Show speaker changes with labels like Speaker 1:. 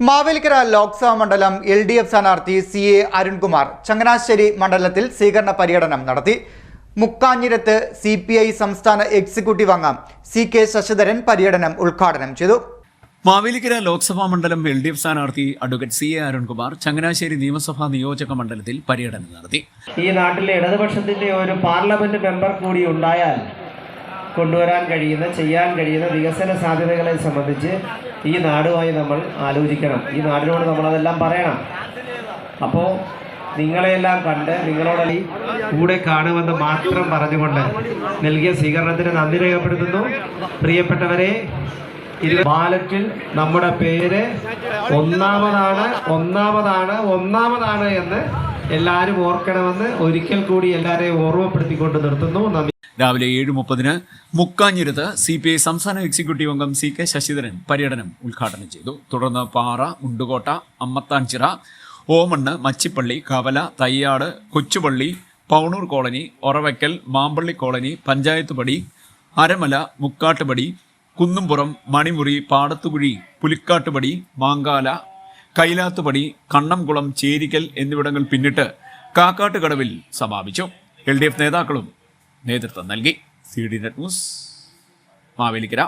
Speaker 1: മാവേലിക്കര ലോക്സഭാ മണ്ഡലം L D F സ്ഥാനാർത്ഥി C A Arunkumar Changanassery മണ്ഡലത്തിൽ സ്വീകരണ പര്യടനം നടത്തി. മുക്കാഞ്ഞിരത്ത് സി പി ഐ സംസ്ഥാന എക്സിക്യൂട്ടീവ് അംഗം സി കെ ശശിധരൻ പര്യടനം ഉദ്ഘാടനം ചെയ്തു.
Speaker 2: മാവേലിക്കര ലോക്സഭാ മണ്ഡലം എൽ ഡി എഫ് സ്ഥാനാർത്ഥി advocate C A Arunkumar Changanassery നിയമസഭാ നിയോജക മണ്ഡലത്തിൽ പര്യടനം നടത്തി.
Speaker 3: ഈ നാട്ടിലെ ഇടതുപക്ഷത്തിന്റെ ഒരു പാർലമെന്റ് മെമ്പർ കൂടി ഉണ്ടായാൽ കൊണ്ടുവരാൻ കഴിയുന്ന ചെയ്യാൻ കഴിയുന്ന വികസന സാധ്യതകളെ സംബന്ധിച്ച് ഈ നാടുമായി നമ്മൾ ആലോചിക്കണം. ഈ നാടിനോട് നമ്മൾ അതെല്ലാം പറയണം. അപ്പോൾ നിങ്ങളെയെല്ലാം കണ്ട് നിങ്ങളോട് ഈ കൂടെ കാണുമെന്ന് മാത്രം പറഞ്ഞുകൊണ്ട് നൽകിയ സ്വീകരണത്തിന് നന്ദി രേഖപ്പെടുത്തുന്നു. പ്രിയപ്പെട്ടവരെ ബാലറ്റിൽ നമ്മുടെ പേര് ഒന്നാമതാണ് ഒന്നാമതാണ് ഒന്നാമതാണ് എന്ന് എല്ലാവരും ഓർക്കണമെന്ന് ഒരിക്കൽ കൂടി എല്ലാവരെയും ഓർമ്മപ്പെടുത്തിക്കൊണ്ട് നിർത്തുന്നു.
Speaker 2: രാവിലെ ഏഴ് മുപ്പതിന് മുക്കാഞ്ഞിരുത്ത് സി പി ഐ സംസ്ഥാന എക്സിക്യൂട്ടീവ് അംഗം സി കെ ശശിധരൻ പര്യടനം ഉദ്ഘാടനം ചെയ്തു. തുടർന്ന് പാറ മുണ്ടുകോട്ട അമ്മത്താൻചിറ ഓമണ്ണ് മച്ചിപ്പള്ളി കവല തയ്യാട് കൊച്ചുപള്ളി പൗണൂർ കോളനി ഒറവയ്ക്കൽ മാമ്പള്ളി കോളനി പഞ്ചായത്ത് പടി അരമല മുക്കാട്ടുപടി കുന്നുംപുറം മണിമുറി പാടത്തുകുഴി പുലിക്കാട്ടുപടി മാങ്കാല കൈലാത്തുപടി കണ്ണംകുളം ചേരിക്കൽ എന്നിവിടങ്ങൾ പിന്നിട്ട് കാക്കാട്ടുകടവിൽ സമാപിച്ചു. എൽ ഡി എഫ് നേതാക്കളും നേതൃത്വം നൽകി. C D net news Mavelikkara.